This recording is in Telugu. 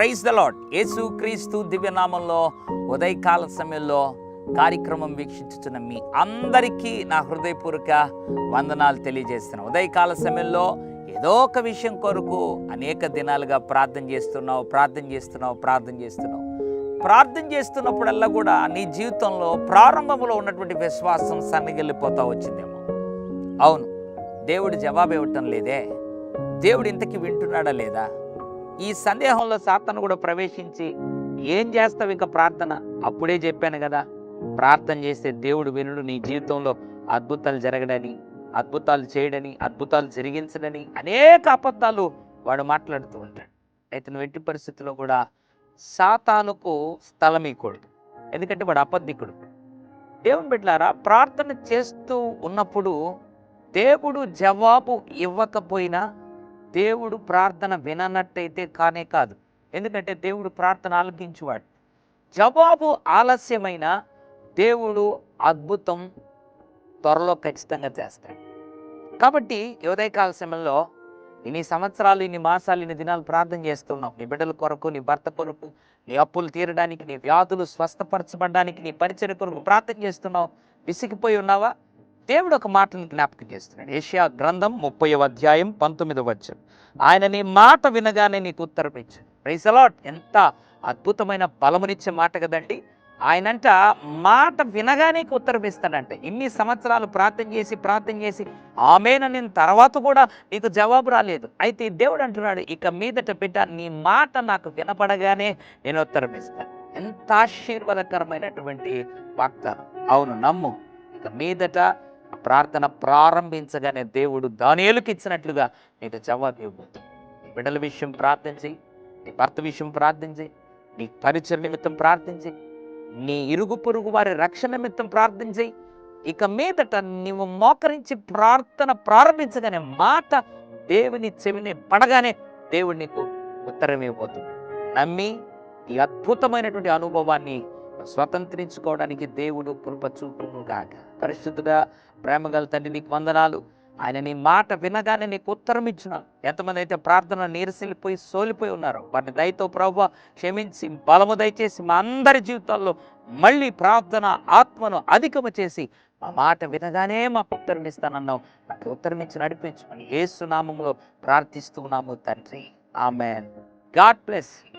ప్రైజ్ ద లాడ్ యేసు క్రీస్తు దివ్యనామంలో ఉదయకాల సమయంలో కార్యక్రమం వీక్షించుతున్న మీ అందరికీ నా హృదయపూర్వక వందనాలు తెలియజేస్తున్నాను. ఉదయకాల సమయంలో ఏదో ఒక విషయం కొరకు అనేక దినాలుగా ప్రార్థన చేస్తున్నావు ప్రార్థన చేస్తున్నావు ప్రార్థన చేస్తున్నావు. ప్రార్థన చేస్తున్నప్పుడల్లా కూడా నీ జీవితంలో ప్రారంభంలో ఉన్నటువంటి విశ్వాసం సన్నగిల్లిపోతా వచ్చిందేమో. అవును దేవుడు జవాబు ఇవ్వటం లేదే. దేవుడు ఇంతకీ వింటున్నాడా లేదా? ఈ సందేహంలో సాతను కూడా ప్రవేశించి ఏం చేస్తావు ఇంకా ప్రార్థన? అప్పుడే చెప్పాను కదా ప్రార్థన చేస్తే దేవుడు వినుడు నీ జీవితంలో అద్భుతాలు జరగడని అద్భుతాలు చేయడని అద్భుతాలు జరిగించడని అనేక అబద్ధాలు వాడు మాట్లాడుతూ ఉంటాడు. అయితే నువ్వు ఎట్టి పరిస్థితుల్లో కూడా సాతానుకు స్థలం ఇవ్వకూడదు. ఎందుకంటే వాడు అబద్ధికుడు. దేవుని బిడ్డలారా ప్రార్థన చేస్తూ ఉన్నప్పుడు దేవుడు జవాబు ఇవ్వకపోయినా దేవుడు ప్రార్థన విననట్టయితే కానే కాదు. ఎందుకంటే దేవుడు ప్రార్థన ఆలకించువాడు. జవాబు ఆలస్యమైన దేవుడు అద్భుతం త్వరలో ఖచ్చితంగా చేస్తాడు. కాబట్టి ఉదయకాల సమయంలో ఇన్ని సంవత్సరాలు ఇన్ని మాసాలు ఇన్ని దినాలు ప్రార్థన చేస్తున్నావు. నీ బిడ్డల కొరకు నీ భర్త కొరకు నీ అప్పులు తీరడానికి నీ వ్యాధులు స్వస్థపరచబడడానికి నీ పరిచయ కొరకు ప్రార్థన చేస్తున్నావు. విసిగిపోయి ఉన్నావా? దేవుడు ఒక మాటను జ్ఞాపకం చేస్తున్నాడు. ఏషియా గ్రంథం ముప్పై అధ్యాయం పంతొమ్మిది వచ్చం ఆయన నీ మాట వినగానే నీకు ఉత్తరం ఇచ్చాడు అలాట్ ఎంత అద్భుతమైన బలమునిచ్చే మాట కదండి. ఆయనంట మాట వినగానే నీకు ఉత్తరం ఇస్తాడంట. ఇన్ని సంవత్సరాలు ప్రార్థన చేసి ప్రార్థన చేసి ఆమెనని తర్వాత కూడా నీకు జవాబు రాలేదు. అయితే దేవుడు అంటున్నాడు ఇక మీదట బిడ్డ నీ మాట నాకు వినపడగానే నేను ఉత్తరం ఇస్తాను. ఎంత ఆశీర్వాదకరమైనటువంటి వాగ్దానం. అవును నమ్ము. ఇక మీదట ప్రార్థన ప్రారంభించగానే దేవుడు దానియేలుకి ఇచ్చినట్లుగా నీకు జవాబు ఇవ్వబోతుంది బిడ్డల విషయం ప్రార్థించి నీ భర్త విషయం ప్రార్థించి నీ పరిచయ నిమిత్తం ప్రార్థించి నీ ఇరుగు పొరుగు వారి రక్షణ నిమిత్తం ప్రార్థించి ఇక మీదట నీవు మోకరించి ప్రార్థన ప్రారంభించగానే మాట దేవుని చెవిని పడగానే దేవుడు నీకు ఉత్తరం ఇవ్వబోతుంది నమ్మి ఈ అద్భుతమైనటువంటి అనుభవాన్ని స్వతంత్రించుకోవడానికి దేవుడు కృప చూపును గాక ప్రేమగల తండ్రి నీకు వందనాలు. ఆయన నీ మాట వినగానే నీకు ఉత్తరం ఇచ్చినాను ఎంతమంది అయితే ప్రార్థన నీరసిల్లిపోయి సోలిపోయి ఉన్నారో వారిని దయతో ప్రభు క్షమించి బలము దయచేసి మా అందరి జీవితాల్లో మళ్ళీ ప్రార్థన ఆత్మను అధికము చేసి మా మాట వినగానే మాకు ఉత్తరం ఇస్తానన్నావు. నాకు ఉత్తరం ఇచ్చి నడిపించమని ఏసు నామంలో ప్రార్థిస్తున్నాము తండ్రి. ఆమె గాడ్ ప్లస్